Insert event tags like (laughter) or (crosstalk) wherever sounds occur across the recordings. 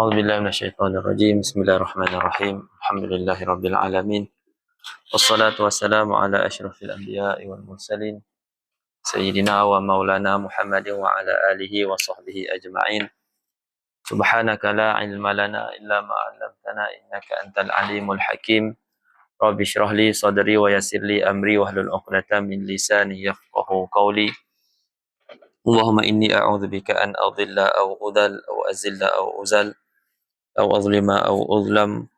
أعوذ بالله من الشيطان الرجيم. بسم الله الرحمن الرحيم. الحمد لله رب العالمين. والصلاة والسلام على أشرف الأنبياء والمرسلين. سيدنا ومولانا محمد وعلى آله وصحبه أجمعين. سبحانك لا علم لنا إلا ما علمتنا إنك أنت العليم الحكيم. رب اشرح لي صدري ويسر لي أمري واحلل عقدة من لساني يفقه قولي. اللهم إني أعوذ بك أن أضل أو أذل أو أزل أو أزل. أو أظلم أو أظلم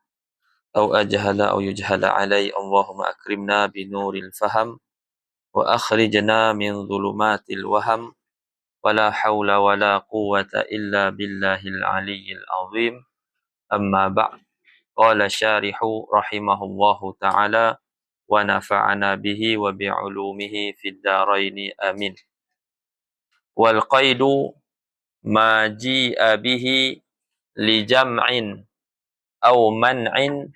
أو أجهل أو يجهل علي. اللهم أكرمنا بنور الفهم وأخرجنا من ظلمات الوهم. ولا حول ولا قوة إلا بالله العلي العظيم. أما بعد قال الشارح رحمه الله تعالى ونفعنا به وبعلومه في الدارين. آمين. والقيد ما جيء به lijam'in aw man'in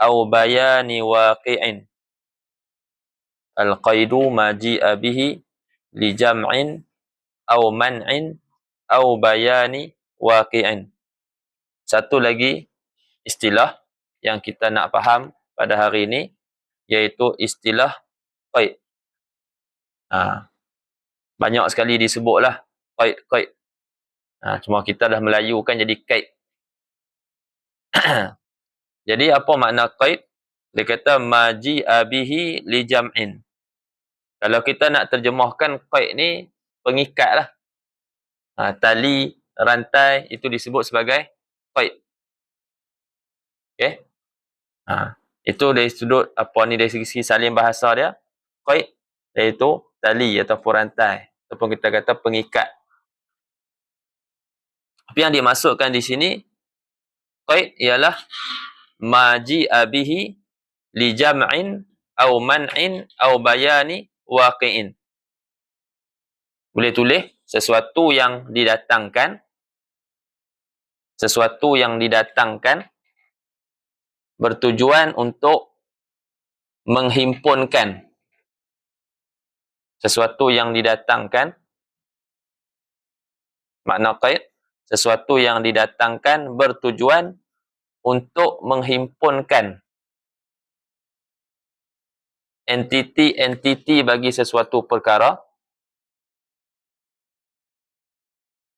aw bayani waqi'in. Al-qaidu ma ji'a bihi lijam'in aw man'in aw bayani waqi'in. Satu lagi istilah yang kita nak faham pada hari ini iaitu istilah qaid. Ha. banyak sekali disebutlah qaid qaid. Ha, cuma kita dah melayukan jadi qaid. (coughs) jadi apa makna qaid? Dia kata maji abihi li jam'in. Kalau kita nak terjemahkan qaid ni pengikat lah. Ha, tali, rantai itu disebut sebagai qaid. Okay. Ha, itu dari sudut apa ni dari segi saling bahasa dia. Qaid iaitu tali ataupun rantai ataupun kita kata pengikat. Apa yang dimasukkan di sini qaid ialah maji abihi li jam'in au man'in au bayani waqi'in. Boleh tulis sesuatu yang didatangkan sesuatu yang didatangkan bertujuan untuk menghimpunkan sesuatu yang didatangkan makna qaid sesuatu yang didatangkan bertujuan untuk menghimpunkan entiti-entiti bagi sesuatu perkara.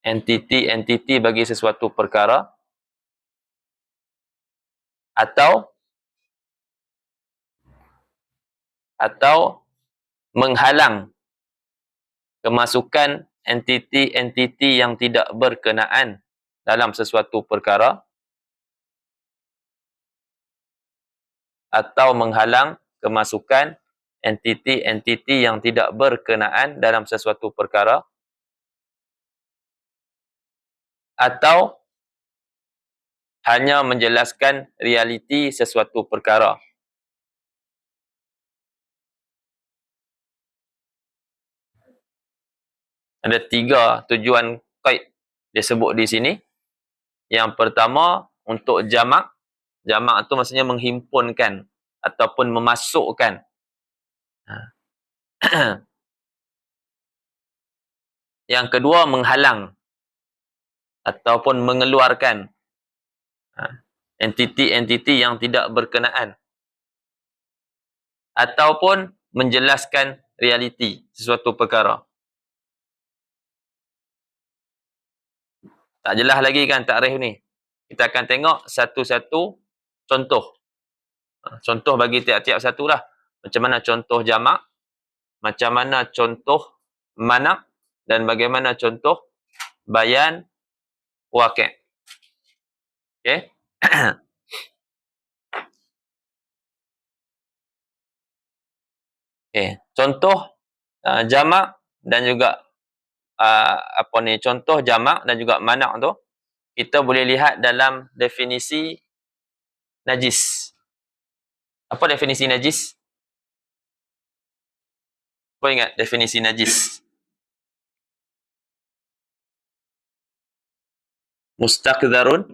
Entiti-entiti bagi sesuatu perkara. Atau atau menghalang kemasukan entiti-entiti yang tidak berkenaan dalam sesuatu perkara atau menghalang kemasukan entiti-entiti yang tidak berkenaan dalam sesuatu perkara atau hanya menjelaskan realiti sesuatu perkara ada tiga tujuan qaid dia sebut di sini. Yang pertama untuk jamak. Jamak tu maksudnya menghimpunkan ataupun memasukkan. Ha. (clears throat) Yang kedua menghalang ataupun mengeluarkan ha. entiti-entiti yang tidak berkenaan ataupun menjelaskan realiti sesuatu perkara. Tak jelas lagi kan takrif ni. Kita akan tengok satu-satu contoh. Ha, contoh bagi tiap-tiap satu lah. Macam mana contoh jamak. Macam mana contoh manak. Dan bagaimana contoh bayan wakil. Okay. (coughs) okay. Contoh uh, jamak dan juga uh, apa ni contoh jamak dan juga manak tu kita boleh lihat dalam definisi najis. Apa definisi najis? Kau ingat definisi najis? Mustaqzarun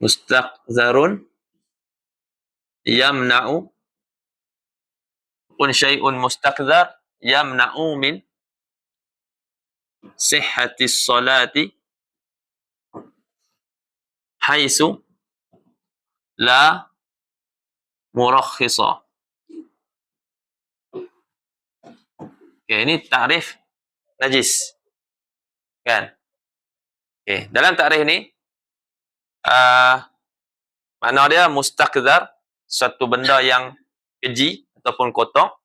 Mustaqzarun yamna'u pun syai'un mustaqzar yamna'u min sihhati salati haisu la murakhisa. Okay, ini takrif najis. Kan? Okay, dalam takrif ni, uh, mana dia mustakzar, satu benda yang keji ataupun kotor.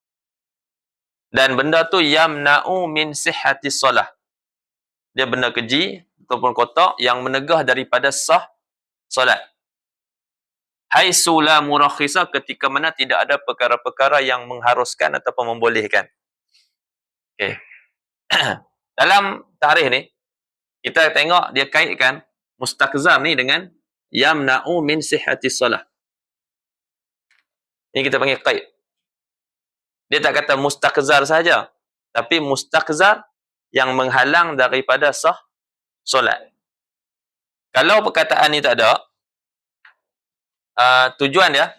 Dan benda tu yamna'u min sihhati solah. Dia benda keji ataupun kotor yang menegah daripada sah solat. Hai sula murakhisa ketika mana tidak ada perkara-perkara yang mengharuskan ataupun membolehkan. Okay. (clears throat) Dalam tarikh ni, kita tengok dia kaitkan mustakzam ni dengan yamna'u min sihhati salah. Ini kita panggil kait. Dia tak kata mustakzar saja, tapi mustakzar yang menghalang daripada sah solat. Kalau perkataan ni tak ada, uh, tujuan dia,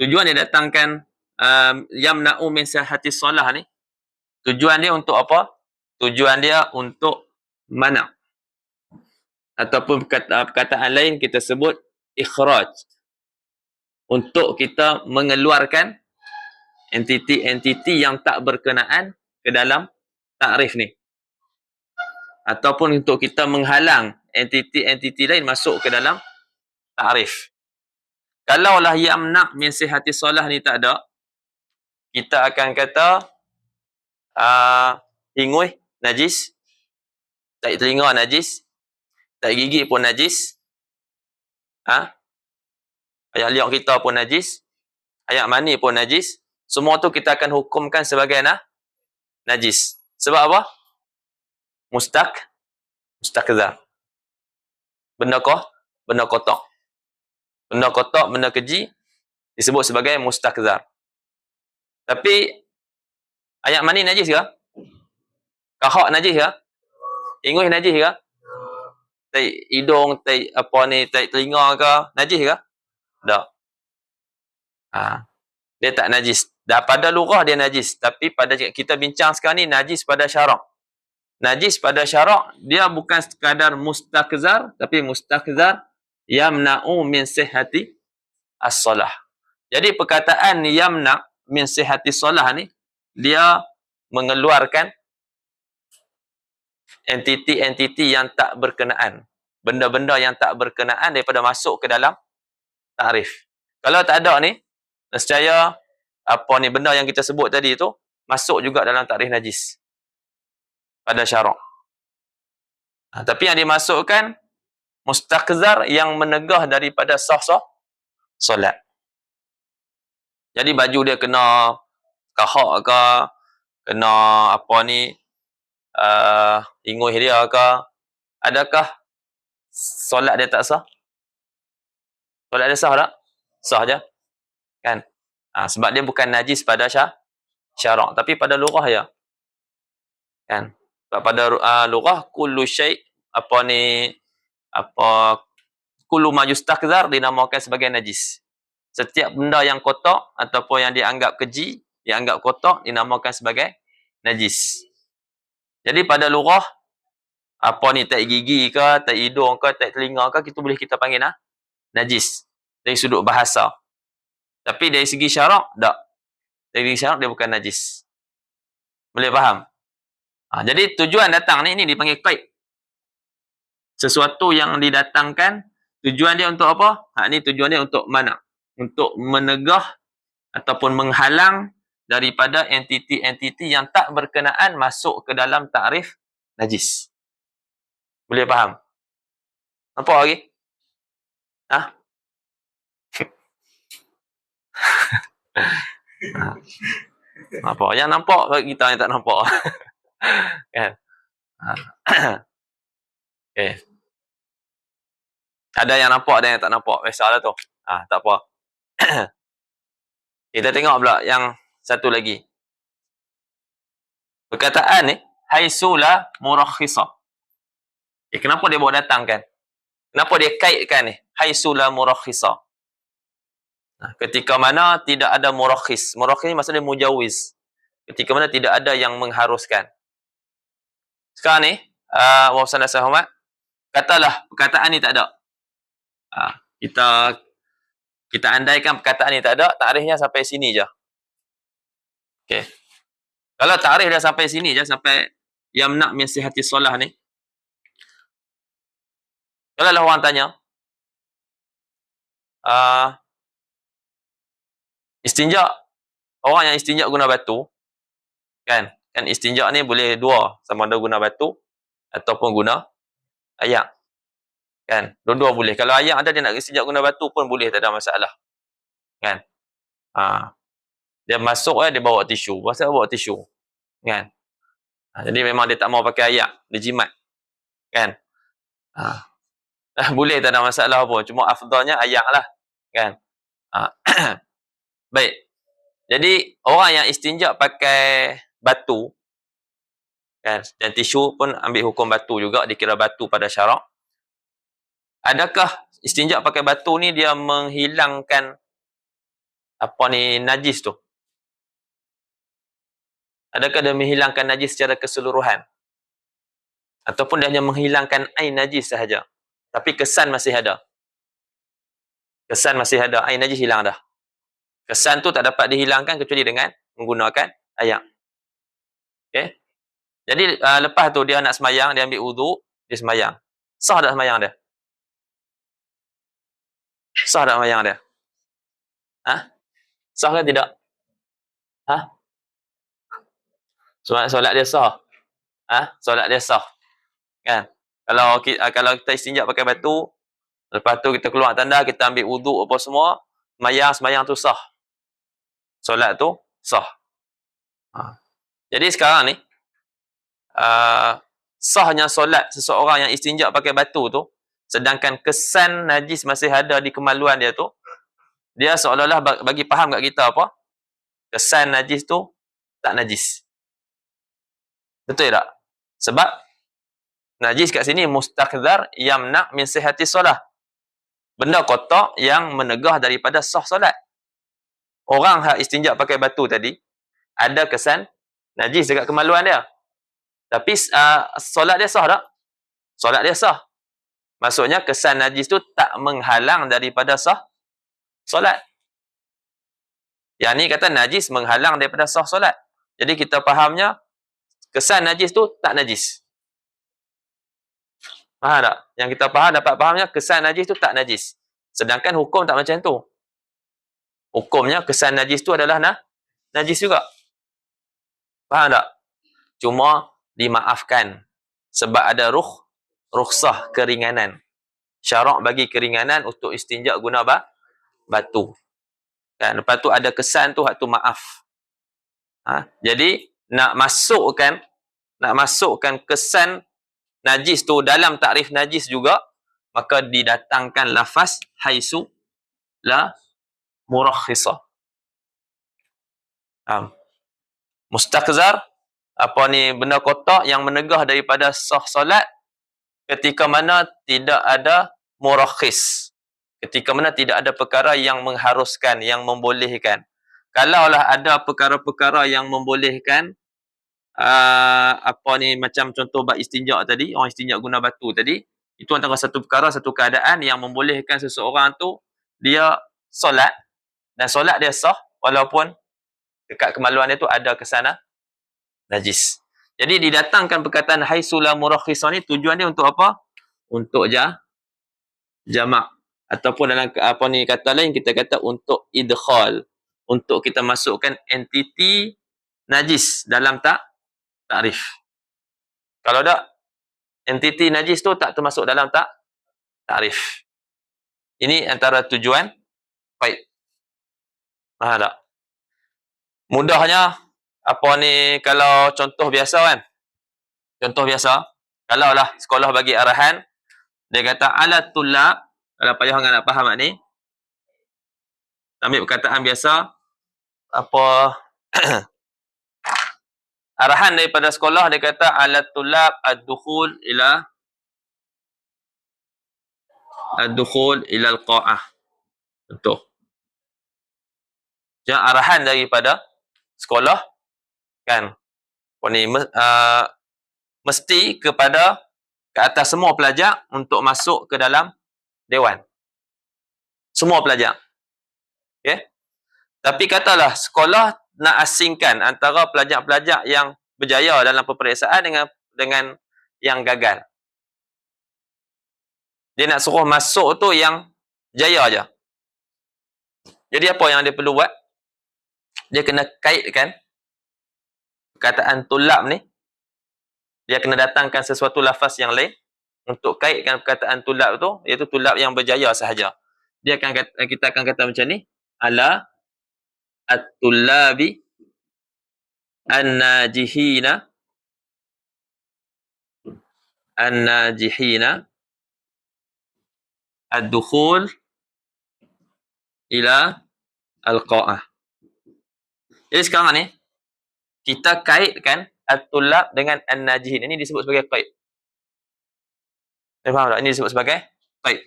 tujuan dia datangkan uh, yamna'u min sihhati salah ni, Tujuan dia untuk apa? Tujuan dia untuk mana? Ataupun perkataan lain kita sebut ikhraj. Untuk kita mengeluarkan entiti-entiti yang tak berkenaan ke dalam takrif ni. Ataupun untuk kita menghalang entiti-entiti lain masuk ke dalam takrif. Kalaulah yamna' min sihati solah ni tak ada, kita akan kata uh, ingui najis tak telinga najis tak gigi pun najis ha ayat liak kita pun najis ayat mani pun najis semua tu kita akan hukumkan sebagai nah, najis sebab apa mustak mustakzar benda koh benda kotor benda kotor benda keji disebut sebagai mustakzar tapi Ayat mani najis ke? Kahak najis ke? Ingus najis ke? Tai hidung, tai apa ni, tai telinga ke? Najis ke? Tak. Ha. Dia tak najis. Dah pada lurah dia najis. Tapi pada kita bincang sekarang ni, najis pada syarak. Najis pada syarak, dia bukan sekadar mustakzar, tapi mustakzar yamna'u min sihati as-salah. Jadi perkataan yamna' min sihati salah ni, dia mengeluarkan entiti-entiti yang tak berkenaan. Benda-benda yang tak berkenaan daripada masuk ke dalam tarif. Kalau tak ada ni, nescaya apa ni benda yang kita sebut tadi tu masuk juga dalam tarif najis. Pada syarak. Ha, tapi yang dimasukkan mustakzar yang menegah daripada sah-sah solat. Jadi baju dia kena kahak ke, kena apa ni, uh, inguh dia ke, adakah solat dia tak sah? Solat dia sah tak? Sah je. Kan? Ha, sebab dia bukan najis pada syah, syarak. Tapi pada lurah ya. Kan? Sebab pada uh, lurah, kullu syait, apa ni, apa, kullu majustakzar dinamakan sebagai najis. Setiap benda yang kotak ataupun yang dianggap keji, yang anggap kotak dinamakan sebagai najis. Jadi pada lurah apa ni tak gigi ke, tak hidung ke, tak telinga ke kita boleh kita panggil nah najis dari sudut bahasa. Tapi dari segi syarak tak. Dari segi syarak dia bukan najis. Boleh faham? Ha, jadi tujuan datang ni ini dipanggil qaid. Sesuatu yang didatangkan tujuan dia untuk apa? Ha ni tujuan dia untuk mana? Untuk menegah ataupun menghalang daripada entiti-entiti yang tak berkenaan masuk ke dalam takrif najis. Boleh faham? Nampak lagi? Ha? (laughs) ha. Apa? Yang nampak kita yang tak nampak. (laughs) kan? Ha. (coughs) Ada yang nampak ada yang tak nampak. Biasalah tu. Ha, tak apa. (coughs) kita tengok pula yang satu lagi. Perkataan ni, haisula murakhisa. Eh, kenapa dia bawa datang kan? Kenapa dia kaitkan ni? Haisula murakhisa. Nah, ketika mana tidak ada murakhis. Murakhis ni maksudnya mujawiz. Ketika mana tidak ada yang mengharuskan. sekarang ni uh, wa sallallahu katalah perkataan ni tak ada. Uh, kita kita andaikan perkataan ni tak ada, takrifnya sampai sini je. Okey. Kalau takrif dah sampai sini je sampai yamna min sihhati solah ni. Kalau lah orang tanya, uh, istinja orang yang istinja guna batu kan? Kan istinja ni boleh dua sama ada guna batu ataupun guna ayak kan? Dua-dua boleh. Kalau ayak ada dia nak istinja guna batu pun boleh tak ada masalah kan? Ha. dia masuk eh dia bawa tisu. Pasal bawa tisu? Kan? Ha. jadi memang dia tak mau pakai ayak. Dia jimat kan? Ha. (laughs) boleh tak ada masalah pun. Cuma afdalnya ayak lah kan? Ha. (clears throat) baik. Jadi orang yang istinja pakai batu kan dan tisu pun ambil hukum batu juga dikira batu pada syarak. Adakah istinja pakai batu ni dia menghilangkan apa ni najis tu? Adakah dia menghilangkan najis secara keseluruhan? Ataupun dia hanya menghilangkan air najis sahaja tapi kesan masih ada? Kesan masih ada air najis hilang dah kesan tu tak dapat dihilangkan kecuali dengan menggunakan ayak okey jadi uh, lepas tu dia nak semayang, dia ambil wuduk, dia semayang. Sah tak semayang dia? Sah tak semayang dia? Ha? Sah ke tidak? Ha? Solat, solat dia sah. Ha? Solat dia sah. Kan? Kalau kita, uh, kalau kita istinjak pakai batu, lepas tu kita keluar tanda, kita ambil wuduk apa semua, semayang, semayang tu sah. Solat tu sah. Ha. Jadi sekarang ni, uh, sahnya solat seseorang yang istinja pakai batu tu sedangkan kesan najis masih ada di kemaluan dia tu dia seolah-olah bagi faham kat kita apa? Kesan najis tu tak najis. Betul tak? Sebab najis kat sini mustakdhar yamna min sihhati solah benda kotak yang menegah daripada sah solat orang hak istinja pakai batu tadi ada kesan najis dekat kemaluan dia tapi uh, solat dia sah tak? Solat dia sah. Maksudnya kesan najis tu tak menghalang daripada sah solat. Yang ni kata najis menghalang daripada sah solat. Jadi kita fahamnya kesan najis tu tak najis. Faham tak? Yang kita faham dapat fahamnya kesan najis tu tak najis. Sedangkan hukum tak macam tu. Hukumnya kesan najis tu adalah nah, najis juga. Faham tak? Cuma dimaafkan sebab ada ruh rukhsah keringanan syarak bagi keringanan untuk istinja guna ba, batu kan lepas tu ada kesan tu hak tu maaf ha? jadi nak masukkan nak masukkan kesan najis tu dalam takrif najis juga maka didatangkan lafaz haisu la murakhisa. Um, mustaqzar apa ni benda kotak yang menegah daripada sah solat ketika mana tidak ada murakhis. Ketika mana tidak ada perkara yang mengharuskan yang membolehkan. Kalaulah ada perkara-perkara yang membolehkan uh, apa ni macam contoh bab istinja tadi orang istinja guna batu tadi itu antara satu perkara satu keadaan yang membolehkan seseorang tu dia solat dan solat dia sah walaupun dekat kemaluan dia tu ada kesana najis. Jadi didatangkan perkataan haisula murakhisah ni tujuan dia untuk apa? Untuk ja jamak ataupun dalam apa ni kata lain kita kata untuk idkhal untuk kita masukkan entiti najis dalam tak takrif. Kalau tak entiti najis tu tak termasuk dalam tak takrif. Ini antara tujuan baik. Faham tak? Mudahnya apa ni kalau contoh biasa kan? Contoh biasa kalau lah sekolah bagi arahan dia kata alat tulab kalau payah orang nak faham ni. Ambil perkataan biasa apa (clears throat) arahan daripada sekolah dia kata alat tulab ad-dukhul ila ad-dukhul ila al-qa'ah contoh jadi arahan daripada sekolah kan ni uh, mesti kepada ke atas semua pelajar untuk masuk ke dalam dewan. Semua pelajar. Okay? Tapi katalah sekolah nak asingkan antara pelajar-pelajar yang berjaya dalam peperiksaan dengan dengan yang gagal. Dia nak suruh masuk tu yang jaya aja. Jadi apa yang dia perlu buat? Dia kena kaitkan perkataan tulab ni dia kena datangkan sesuatu lafaz yang lain untuk kaitkan perkataan tulab tu iaitu tulab yang berjaya sahaja. Dia akan kata, kita akan kata macam ni ala at-tullabi an-najihina an-najihina ad-dukhul ila al-qa'ah. Jadi sekarang ni kita kaitkan at-tullab dengan an-najihin. Ini disebut sebagai qaid. Saya faham tak? Ini disebut sebagai qaid.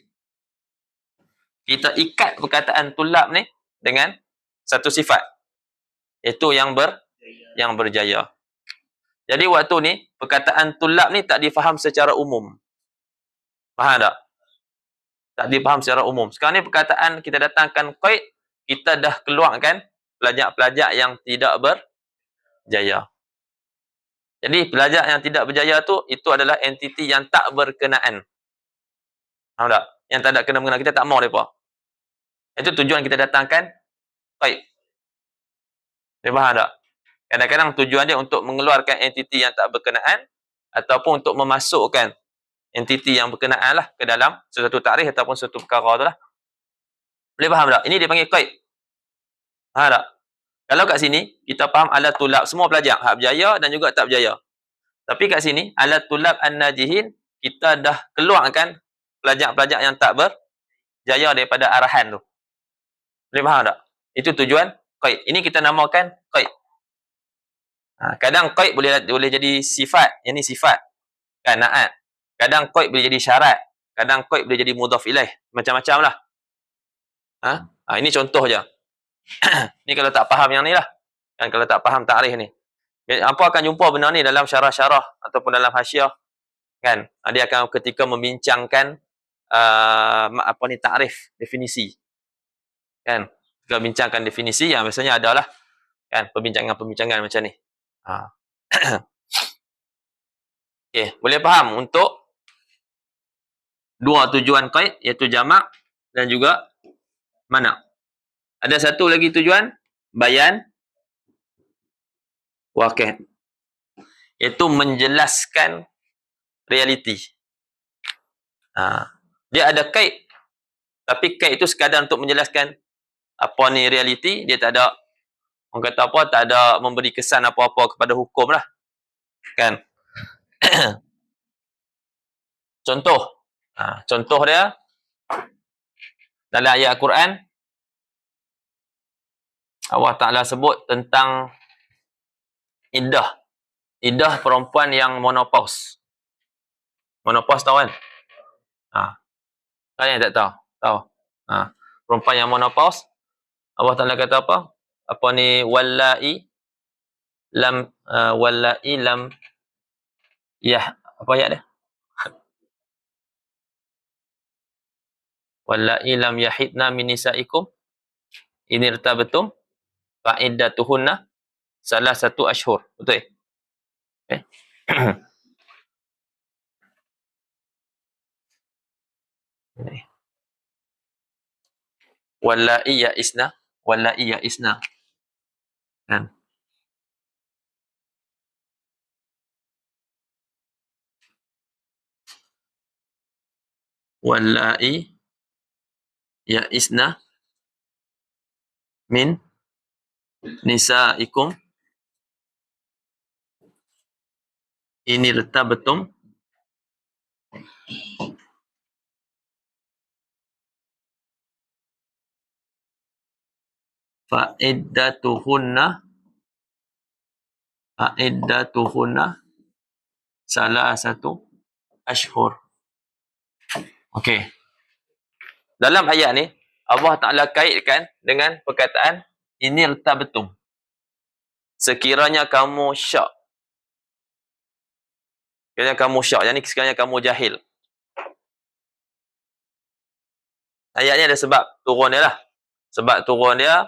Kita ikat perkataan tulab ni dengan satu sifat. Itu yang ber yang berjaya. Jadi waktu ni perkataan tulab ni tak difaham secara umum. Faham tak? Tak difaham secara umum. Sekarang ni perkataan kita datangkan qaid, kita dah keluarkan pelajar-pelajar yang tidak berjaya. Jadi pelajar yang tidak berjaya tu itu adalah entiti yang tak berkenaan. Faham tak? Yang tak ada kena-mengena kita tak mau depa. Itu tujuan kita datangkan baik. Dia faham tak? Kadang-kadang tujuan dia untuk mengeluarkan entiti yang tak berkenaan ataupun untuk memasukkan entiti yang berkenaan lah ke dalam sesuatu tarikh ataupun sesuatu perkara tu lah. Boleh faham tak? Ini dia panggil qaid. Faham tak? Kalau kat sini, kita faham alat tulab semua pelajar, hak berjaya dan juga tak berjaya. Tapi kat sini, alat tulab an-najihin, kita dah keluarkan pelajar-pelajar yang tak berjaya daripada arahan tu. Boleh faham tak? Itu tujuan qaid. Ini kita namakan qaid. Ha, kadang qaid boleh boleh jadi sifat. Yang ni sifat. Kan, naat. Kadang qaid boleh jadi syarat. Kadang qaid boleh jadi mudhaf ilaih. Macam-macam lah. Ha? ha? ini contoh je. (coughs) ni kalau tak faham yang ni lah. Kan kalau tak faham takrif ni. Apa akan jumpa benda ni dalam syarah-syarah ataupun dalam hasyiah. Kan? Ah, dia akan ketika membincangkan uh, apa ni takrif, definisi. Kan? Ketika bincangkan definisi yang biasanya adalah kan perbincangan-perbincangan macam ni. (coughs) Ha. okay, boleh faham untuk dua tujuan qaid iaitu jamak dan juga mana? Ada satu lagi tujuan bayan wakil. Itu menjelaskan realiti. Ha. Dia ada kait. Tapi kait itu sekadar untuk menjelaskan apa ni realiti. Dia tak ada, orang kata apa, tak ada memberi kesan apa-apa kepada hukum lah. Kan? (coughs) contoh. Ha. Contoh dia, dalam ayat Al-Quran, Allah Ta'ala sebut tentang iddah. Iddah perempuan yang monopaus. Monopaus tahu kan? Ha. Kalian tak tahu? Tahu. Ha. Perempuan yang monopaus. Allah Ta'ala kata apa? Apa ni? Wallahi lam uh, wallahi lam yah apa ayat dia? Wallahi lam yahidna min nisaikum in irtabtum fa'iddatuhunna salah satu ashur. Betul? Eh? Okay. Wallahi ya isna. Wallahi ya isna. Kan? Wallahi ya isna min nisaikum ini letak betul fa'iddatuhunna fa'iddatuhunna salah satu ashhur okey. Dalam ayat ni Allah Taala kaitkan dengan perkataan ini letak betul. Sekiranya kamu syak. Sekiranya kamu syak. Yang ni sekiranya kamu jahil. Ayat ni ada sebab turun dia lah. Sebab turun dia,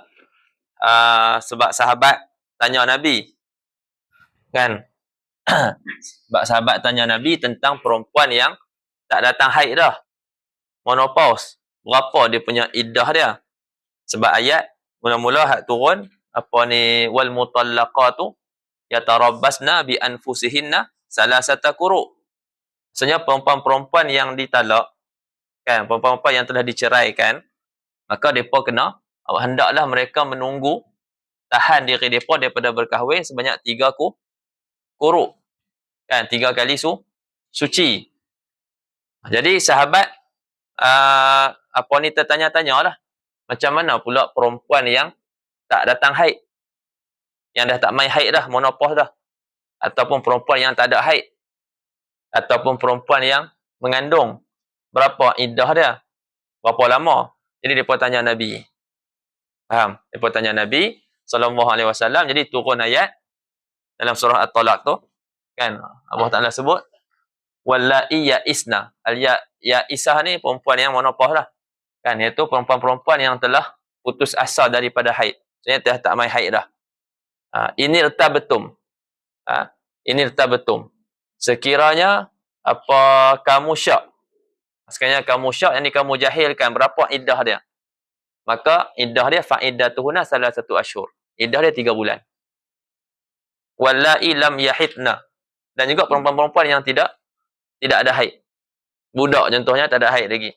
uh, sebab sahabat tanya Nabi. Kan? (clears throat) sebab sahabat tanya Nabi tentang perempuan yang tak datang haid dah. Monopause. Berapa dia punya iddah dia. Sebab ayat mula-mula hak turun apa ni wal mutallaqatu yatarabbasna bi anfusihinna salasata quru. Maksudnya perempuan-perempuan yang ditalak kan perempuan-perempuan yang telah diceraikan maka depa kena hendaklah mereka menunggu tahan diri depa daripada berkahwin sebanyak tiga ku kuruk kan tiga kali su suci. Jadi sahabat uh, apa ni tertanya-tanya lah macam mana pula perempuan yang tak datang haid? Yang dah tak main haid dah monopause dah. Ataupun perempuan yang tak ada haid. Ataupun perempuan yang mengandung berapa iddah dia? Berapa lama? Jadi depa tanya nabi. Faham? Depa tanya nabi sallallahu alaihi wasallam. Jadi turun ayat dalam surah at-talaq tu. Kan? Allah Taala sebut wallai ya isna. Al ya ya isah ni perempuan yang monopause lah kan iaitu perempuan-perempuan yang telah putus asa daripada haid maksudnya dah tak mai haid dah ha, ini betul ha, ini betul sekiranya apa kamu syak Sekiranya kamu syak, yang kamu jahilkan berapa iddah dia. Maka iddah dia fa'idatuhuna salah satu asyur. Iddah dia tiga bulan. Wallahi lam yahidna. Dan juga perempuan-perempuan yang tidak tidak ada haid. Budak contohnya tak ada haid lagi.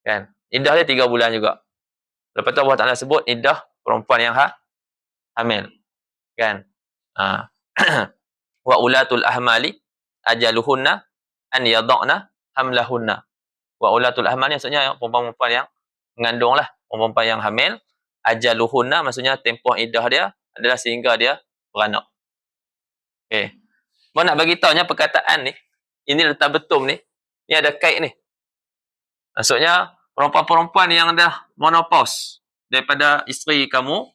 Kan? Iddah dia tiga bulan juga. Lepas tu Allah Ta'ala sebut iddah perempuan yang ha, hamil. Kan? Ha. (clears throat) Wa ulatul ahmali ajaluhunna an yadakna hamlahunna wa ulatul ahmal ni maksudnya perempuan-perempuan yang mengandung lah perempuan yang hamil ajaluhunna maksudnya tempoh iddah dia adalah sehingga dia beranak okey mau nak bagi tahunya perkataan ni ini letak betul ni ni ada kait ni maksudnya perempuan-perempuan yang dah monopause daripada isteri kamu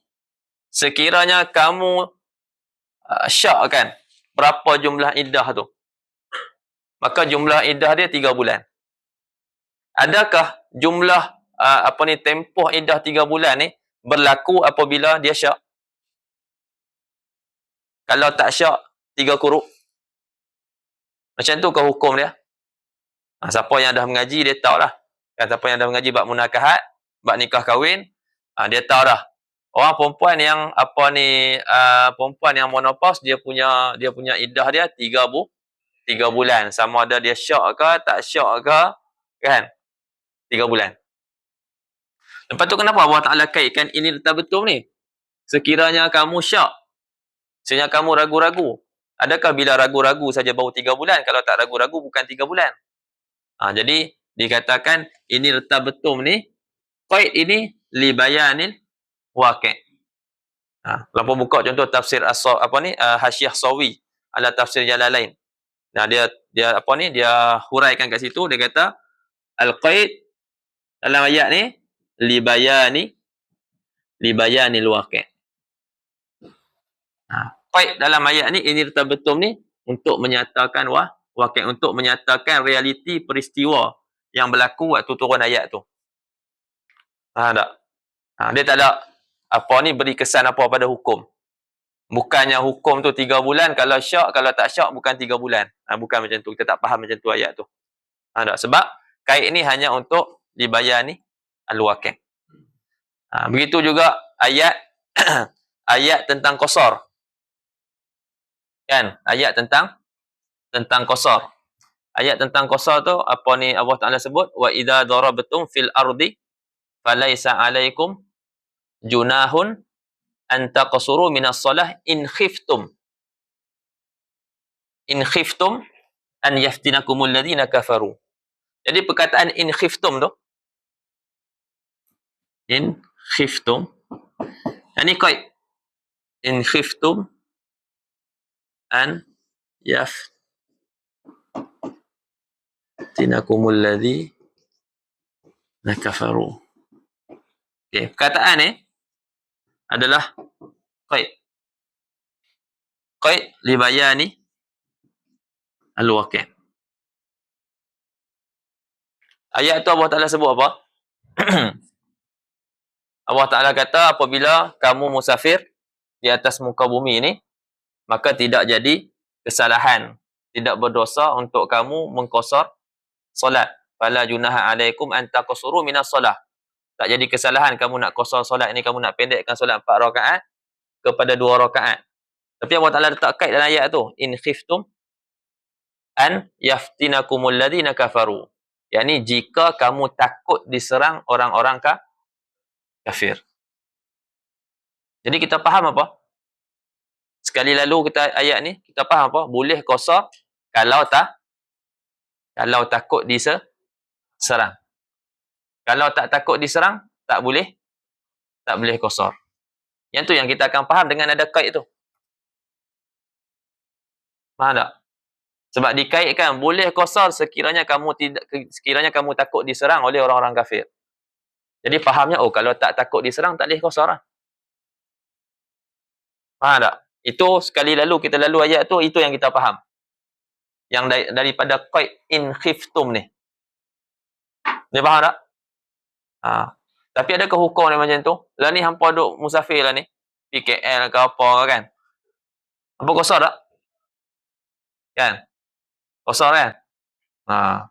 sekiranya kamu uh, syak kan berapa jumlah iddah tu maka jumlah iddah dia 3 bulan adakah jumlah uh, apa ni tempoh iddah tiga bulan ni berlaku apabila dia syak? Kalau tak syak, tiga kuruk. Macam tu ke hukum dia? Ha, siapa yang dah mengaji, dia tahu lah. Kan, siapa yang dah mengaji bab munakahat, bab nikah kahwin, ha, dia tahu dah. Orang perempuan yang apa ni uh, perempuan yang monopause dia punya dia punya iddah dia tiga bu tiga bulan sama ada dia syak ke tak syak ke kan tiga bulan. Lepas tu kenapa Allah Ta'ala kaitkan ini letak betul ni? Sekiranya kamu syak, sekiranya kamu ragu-ragu, adakah bila ragu-ragu saja baru tiga bulan? Kalau tak ragu-ragu bukan tiga bulan. Ha, jadi dikatakan ini letak betul ni, kait ini li bayanil waqi'. Ha, lampu buka contoh tafsir as apa ni uh, Hasyiah Sawi ala tafsir Jalalain. Nah dia dia apa ni dia huraikan kat situ dia kata al-qaid dalam ayat ni libayani libayani alwaqi' ha baik dalam ayat ni ini tetap betul ni untuk menyatakan wah waqi' untuk menyatakan realiti peristiwa yang berlaku waktu turun ayat tu ha tak ha, dia tak ada apa ni beri kesan apa pada hukum bukannya hukum tu tiga bulan kalau syak kalau tak syak bukan tiga bulan ha, bukan macam tu kita tak faham macam tu ayat tu ha, tak? sebab kait ni hanya untuk dibayani al-waqi'. Ha, begitu juga ayat (clears throat) ayat tentang qasar. Kan? Ayat tentang tentang qasar. Ayat tentang qasar tu apa ni Allah Taala sebut? Wa idza darabtum fil ardi falaisa alaikum junahun an taqsuru minas salah in khiftum. In khiftum an yaftinakumul ladina kafaru. Jadi perkataan in khiftum tu in khiftum yani qaid in khiftum an yaf tinakumul ladhi nakafaru okay. perkataan ni adalah qaid qaid li bayani al-waqi'. Ayat tu Allah Taala sebut apa? (clears throat) Allah Taala kata apabila kamu musafir di atas muka bumi ini maka tidak jadi kesalahan, tidak berdosa untuk kamu mengkosor solat. Fala junaha alaikum an taqsuru minas solah. Tak jadi kesalahan kamu nak kosor solat ini, kamu nak pendekkan solat 4 rakaat kepada 2 rakaat. Tapi Allah Taala letak kait dalam ayat tu, in khiftum an yaftinakumul ladina kafaru. Yani jika kamu takut diserang orang-orang ka kafir. Jadi kita faham apa? Sekali lalu kita ayat ni, kita faham apa? Boleh kosor kalau tak kalau takut diserang. Kalau tak takut diserang, tak boleh tak boleh kosor. Yang tu yang kita akan faham dengan ada kait tu. Faham tak? Sebab dikaitkan boleh kosor sekiranya kamu tidak sekiranya kamu takut diserang oleh orang-orang kafir. Jadi fahamnya oh kalau tak takut diserang tak boleh kosor lah. Faham tak? Itu sekali lalu kita lalu ayat tu itu yang kita faham. Yang dari, daripada qaid in khiftum ni. Ni faham tak? Ha. Tapi adakah hukum dia macam tu? Lah ni hampa duk musafir lah ni. PKL ke apa kan? Hampa kosor tak? Kan? Kosong kan? Ha.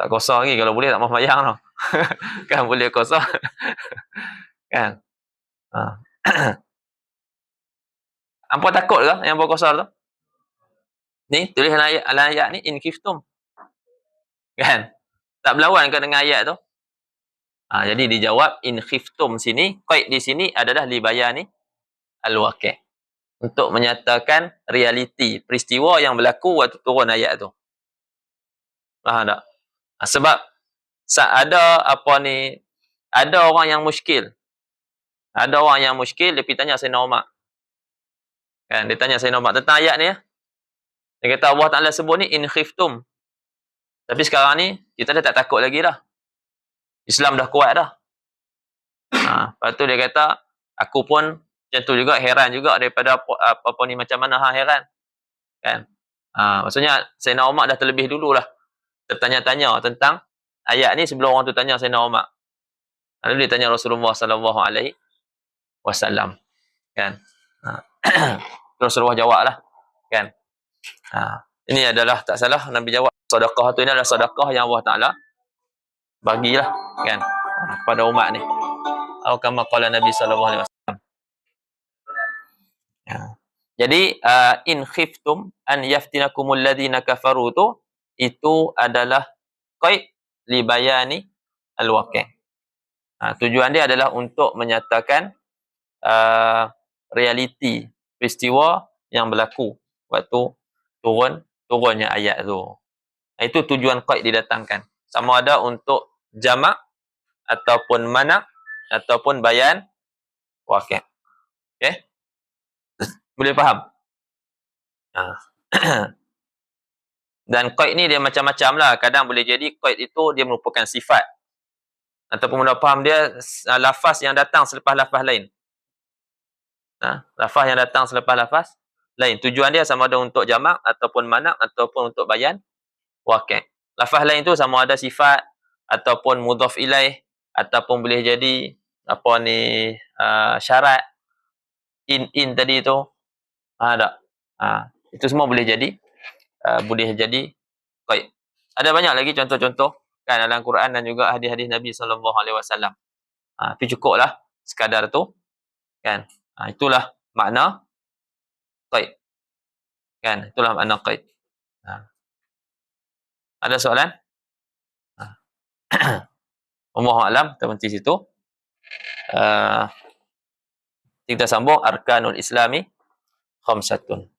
Tak kosong lagi. Kalau boleh tak mahu mayang tau. (laughs) kan boleh kosong. (laughs) kan? Ha. (clears throat) Apa takut ke yang berkosong tu? Ni, tulis dalam ayat, dalam ayat ni, in kiftum. Kan? Tak berlawan ke dengan ayat tu? Ha, jadi dijawab, in khiftum sini, qaid di sini adalah libayani al-waqi' untuk menyatakan realiti peristiwa yang berlaku waktu turun ayat tu. Faham tak? Ha, sebab ada apa ni ada orang yang muskil. Ada orang yang muskil dia pergi tanya Sayyidina Umar. Kan dia tanya Sayyidina Umar tentang ayat ni ya. Dia kata Allah Taala sebut ni in khiftum. Tapi sekarang ni kita dah tak takut lagi dah. Islam dah kuat dah. Ha, lepas tu dia kata aku pun macam tu juga heran juga daripada apa, apa, apa ni macam mana ha heran. Kan? Ha, maksudnya Sayyidina Umar dah terlebih dululah tertanya-tanya tentang ayat ni sebelum orang tu tanya Sayyidina Umar. Lalu dia tanya Rasulullah sallallahu alaihi wasallam. Kan? Ha. (clears throat) Rasulullah jawablah. Kan? Ha. Ini adalah tak salah Nabi jawab sedekah tu ini adalah sedekah yang Allah Taala bagilah kan ha, kepada umat ni. Atau kama qala Nabi sallallahu alaihi wasallam Ya. Jadi uh, in khiftum an yaftinakumul ladzina kafaru tu itu adalah qaid li bayani al-waqi'. Ha, tujuan dia adalah untuk menyatakan uh, realiti peristiwa yang berlaku waktu turun turunnya ayat tu. Itu tujuan qaid didatangkan. Sama ada untuk jamak ataupun mana ataupun bayan waqi'. Okey. (coughs) Boleh faham? Ha. (coughs) Dan qaid ni dia macam-macam lah. Kadang boleh jadi qaid itu dia merupakan sifat. Ataupun mudah faham dia uh, lafaz yang datang selepas lafaz lain. Ha? Lafaz yang datang selepas lafaz lain. Tujuan dia sama ada untuk jamak ataupun manak ataupun untuk bayan wakil. Lafaz lain tu sama ada sifat ataupun mudhaf ilaih ataupun boleh jadi apa ni uh, syarat in in tadi tu Ha tak? Ha, itu semua boleh jadi uh, boleh jadi qaid. Ada banyak lagi contoh-contoh kan dalam Quran dan juga hadis-hadis Nabi sallallahu alaihi wasallam. Ha, tapi cukuplah sekadar tu kan. Ha, itulah makna qaid. Kan? Itulah makna qaid. Ha. Ada soalan? Ha. (clears throat) Allahu alam, kita berhenti situ. Uh, kita sambung arkanul islami khamsatun